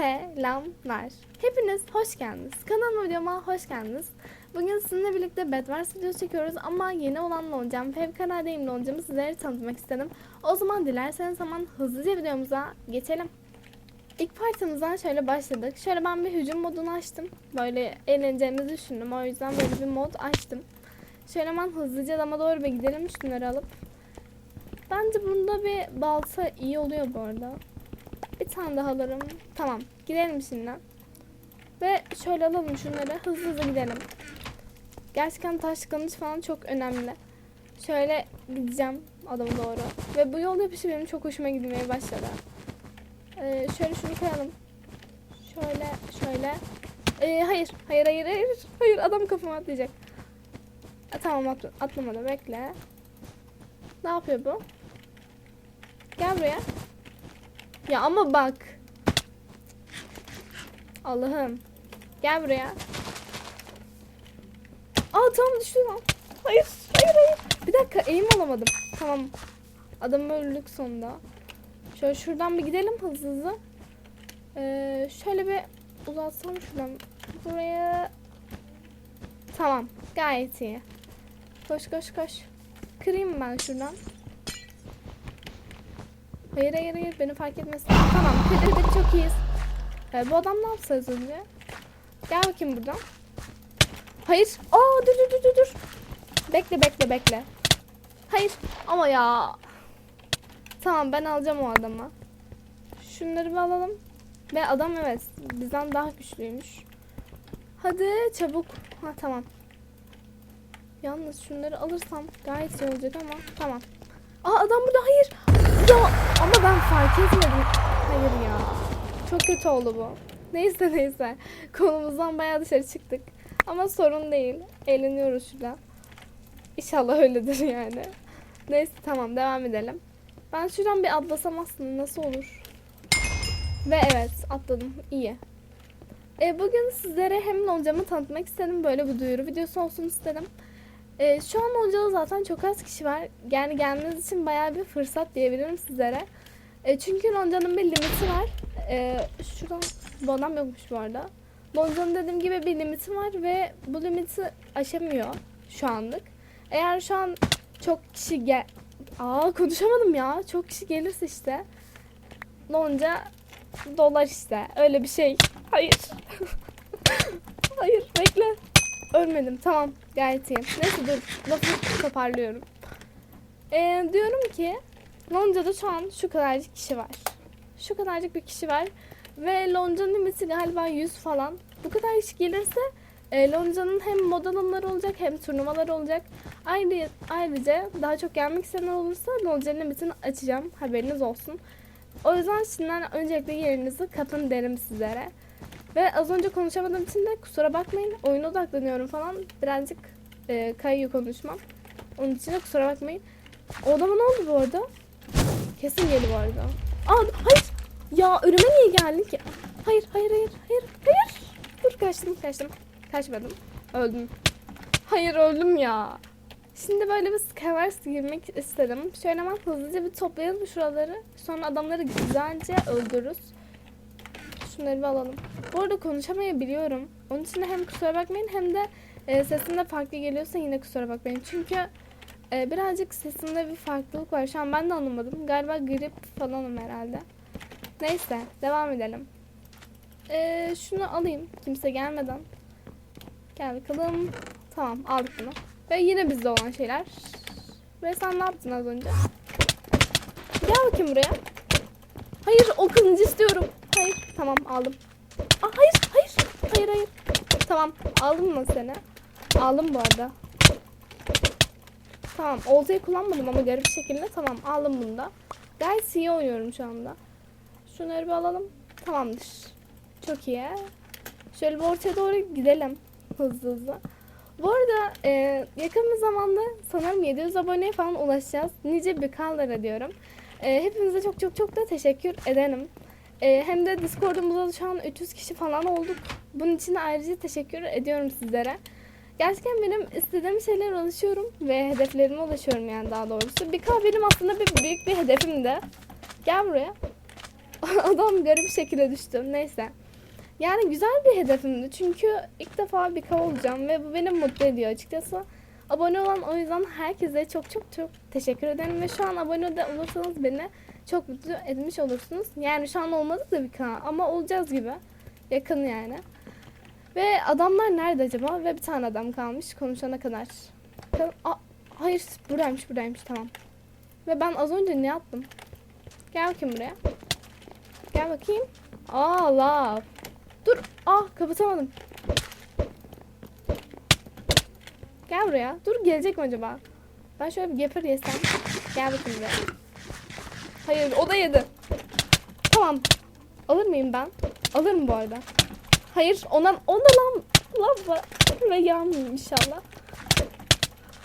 Selamlar. Hepiniz hoş geldiniz. Kanalıma videoma hoş geldiniz. Bugün sizinle birlikte Bedwars videosu çekiyoruz ama yeni olan loncam, fevkaladeyim loncamı sizlere tanıtmak istedim. O zaman dilerseniz hemen hızlıca videomuza geçelim. İlk partımızdan şöyle başladık. Şöyle ben bir hücum modunu açtım. Böyle eğleneceğimizi düşündüm. O yüzden böyle bir mod açtım. Şöyle hemen hızlıca dama doğru bir gidelim şunları alıp. Bence bunda bir balta iyi oluyor bu arada. Bir tane daha alırım. Tamam. Gidelim şimdi. Ve şöyle alalım şunları. Hızlı hızlı gidelim. Gerçekten taş kılıç falan çok önemli. Şöyle gideceğim adama doğru. Ve bu yol yapışı benim çok hoşuma gitmeye başladı. Ee, şöyle şunu koyalım. Şöyle şöyle. Ee, hayır. Hayır hayır hayır. Hayır adam kafama atlayacak. Ha, tamam at atlamadı. Bekle. Ne yapıyor bu? Gel buraya. Ya ama bak. Allah'ım. Gel buraya. Aa tamam düştü lan. Hayır, hayır, hayır. Bir dakika eğim alamadım. Tamam. Adam öldük sonunda. Şöyle şuradan bir gidelim hızlı hızlı. Ee, şöyle bir uzatsam şuradan. Buraya. Tamam. Gayet iyi. Koş koş koş. Kırayım ben şuradan. Hayır hayır hayır beni fark etmesin. Tamam kırdık çok iyiyiz. Ee, bu adam ne yapsa az önce? Gel bakayım buradan. Hayır. Aa dur dur dur dur. Bekle bekle bekle. Hayır ama ya. Tamam ben alacağım o adamı. Şunları bir alalım. Ve adam evet bizden daha güçlüymüş. Hadi çabuk. Ha tamam. Yalnız şunları alırsam gayet iyi olacak ama tamam. Aa adam burada hayır. Ya ama ben fark etmedim. Hayır ya. Çok kötü oldu bu. Neyse neyse. Konumuzdan bayağı dışarı çıktık. Ama sorun değil. Eğleniyoruz şurada. İnşallah öyledir yani. Neyse tamam devam edelim. Ben şuradan bir atlasam aslında nasıl olur? Ve evet atladım. İyi. E, bugün sizlere hem loncamı tanıtmak istedim. Böyle bir duyuru videosu olsun istedim. E, şu an loncada zaten çok az kişi var. Yani gelmeniz için bayağı bir fırsat diyebilirim sizlere. E, çünkü loncanın bir limiti var. E, şuradan bu adam yokmuş bu arada. Loncanın dediğim gibi bir limiti var ve bu limiti aşamıyor şu anlık. Eğer şu an çok kişi gel... Aa konuşamadım ya. Çok kişi gelirse işte. Lonca dolar işte. Öyle bir şey. Hayır. Hayır bekle. Ölmedim tamam gayet iyi. Neyse dur lafı toparlıyorum. Ee, diyorum ki Lonca'da şu an şu kadarcık kişi var. Şu kadarcık bir kişi var. Ve Lonca'nın limiti galiba 100 falan. Bu kadar kişi gelirse e, Lonca'nın hem mod alanları olacak hem turnuvalar olacak. Ayrı, ayrıca daha çok gelmek isteyenler olursa Lonca'nın limitini açacağım. Haberiniz olsun. O yüzden şimdiden öncelikle yerinizi kapın derim sizlere. Ve az önce konuşamadığım için de kusura bakmayın. Oyuna odaklanıyorum falan. Birazcık e, kayıyor konuşmam. Onun için de kusura bakmayın. O adama ne oldu bu arada? Kesin geldi bu arada. Aa hayır. Ya önüme niye geldin ki? Hayır hayır hayır hayır hayır. Dur kaçtım kaçtım. Kaçmadım. Öldüm. Hayır öldüm ya. Şimdi böyle bir Skywars girmek istedim. Şöyle hemen hızlıca bir toplayalım şuraları. Sonra adamları güzelce öldürürüz. Şunları bir alalım. Bu arada konuşamayabiliyorum. Onun için hem kusura bakmayın hem de e, sesim de farklı geliyorsa yine kusura bakmayın. Çünkü e, birazcık sesimde bir farklılık var. Şu an ben de anlamadım. Galiba grip falanım herhalde. Neyse devam edelim. E, şunu alayım kimse gelmeden. Gel bakalım. Tamam aldık bunu. Ve yine bizde olan şeyler. Ve sen ne yaptın az önce? Gel bakayım buraya. Hayır o kılıncı istiyorum. Tamam aldım. Aa, hayır hayır hayır hayır. Tamam aldım mı seni? Aldım bu arada. Tamam oltayı kullanmadım ama garip bir şekilde tamam aldım bunu da. Gayet iyi oynuyorum şu anda. Şunları bir alalım. Tamamdır. Çok iyi. Şöyle bir ortaya doğru gidelim. Hızlı hızlı. Bu arada e, yakın bir zamanda sanırım 700 aboneye falan ulaşacağız. Nice bir kallara diyorum. E, hepinize çok çok çok da teşekkür ederim. E, hem de Discord'umuzda şu an 300 kişi falan olduk. Bunun için ayrıca teşekkür ediyorum sizlere. Gerçekten benim istediğim şeylere ulaşıyorum ve hedeflerime ulaşıyorum yani daha doğrusu. Bir K benim aslında bir büyük bir hedefim de. Gel buraya. Adam garip bir şekilde düştü. Neyse. Yani güzel bir hedefimdi. Çünkü ilk defa bir kav olacağım ve bu beni mutlu ediyor açıkçası. Abone olan o yüzden herkese çok çok çok teşekkür ederim. Ve şu an abone de olursanız beni çok mutlu etmiş olursunuz. Yani şu an olmadık da bir kanal ama olacağız gibi. Yakın yani. Ve adamlar nerede acaba? Ve bir tane adam kalmış konuşana kadar. Bakalım- hayır buradaymış buradaymış tamam. Ve ben az önce ne yaptım? Gel bakayım buraya. Gel bakayım. Aa lav. Dur. Ah kapatamadım. Gel buraya. Dur gelecek mi acaba? Ben şöyle bir geper yesem. Gel bakayım buraya. Hayır o da yedi. Tamam. Alır mıyım ben? Alırım bu arada. Hayır ondan onda lan lav var. Ve yanmayayım inşallah.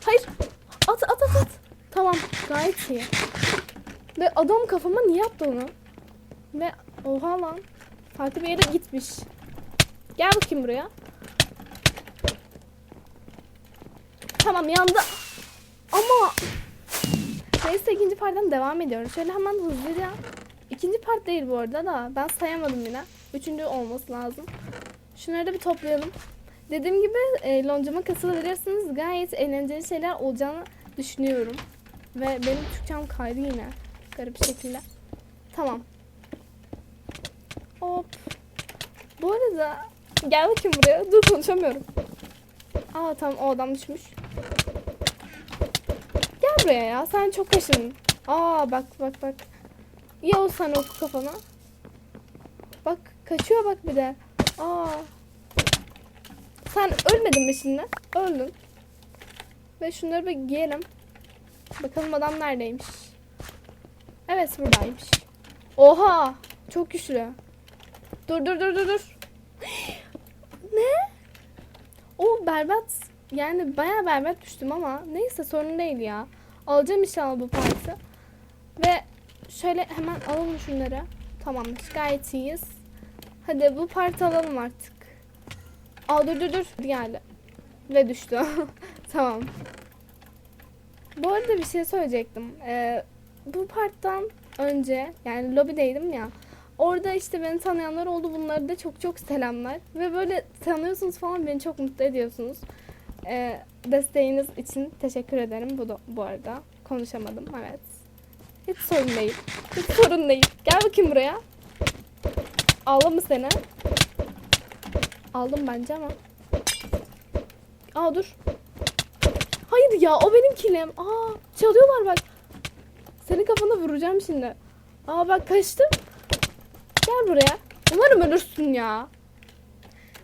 Hayır. At at at at. Tamam gayet iyi. Ve adam kafama niye yaptı onu? Ve oha lan. Farklı bir yere gitmiş. Gel bakayım buraya. Tamam yandı. Ama neyse ikinci parttan devam ediyorum. Şöyle hemen hızlıca. İkinci part değil bu arada da ben sayamadım yine. Üçüncü olması lazım. Şunları da bir toplayalım. Dediğim gibi e, loncama katılabilirsiniz. Gayet eğlenceli şeyler olacağını düşünüyorum. Ve benim Türkçem kaydı yine. Garip şekilde. Tamam. Hop. Bu arada gel bakayım buraya. Dur konuşamıyorum. Aa tamam o adam düşmüş. Buraya ya. Sen çok kaşındın. Aa bak bak bak. Ya o sana oku kafana. Bak kaçıyor bak bir de. Aa. Sen ölmedin mi şimdi? Öldün. Ve şunları bir giyelim. Bakalım adam neredeymiş. Evet buradaymış. Oha! Çok güçlü. Dur dur dur dur dur. ne? O berbat. Yani bayağı berbat düştüm ama neyse sorun değil ya. Alacağım inşallah bu parti. Ve şöyle hemen alalım şunları. Tamamdır. Gayet iyiyiz. Hadi bu parti alalım artık. Aa dur dur dur. Geldi. Ve düştü. tamam. Bu arada bir şey söyleyecektim. Ee, bu parttan önce yani lobideydim ya. Orada işte beni tanıyanlar oldu. Bunlara da çok çok selamlar. Ve böyle tanıyorsunuz falan beni çok mutlu ediyorsunuz. Ee, desteğiniz için teşekkür ederim. Bu da bu arada. Konuşamadım. Evet. Hiç sorun değil. Hiç sorun değil. Gel bakayım buraya. Aldım mı seni? Aldım bence ama. Aa dur. Hayır ya o benim kilim. Aa çalıyorlar bak. Senin kafana vuracağım şimdi. Aa bak kaçtım. Gel buraya. Umarım ölürsün ya.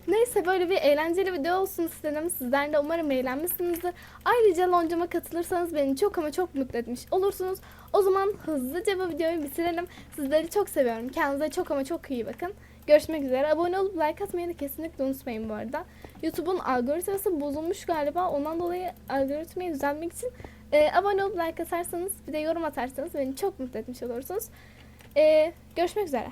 Neyse böyle bir eğlenceli video olsun istedim. Sizler de umarım eğlenmişsinizdir. Ayrıca loncama katılırsanız beni çok ama çok mutlu etmiş olursunuz. O zaman hızlıca bu videoyu bitirelim. Sizleri çok seviyorum. Kendinize çok ama çok iyi bakın. Görüşmek üzere. Abone olup like atmayı da kesinlikle unutmayın bu arada. YouTube'un algoritması bozulmuş galiba. Ondan dolayı algoritmayı düzeltmek için e, abone olup like atarsanız bir de yorum atarsanız beni çok mutlu etmiş olursunuz. E, görüşmek üzere.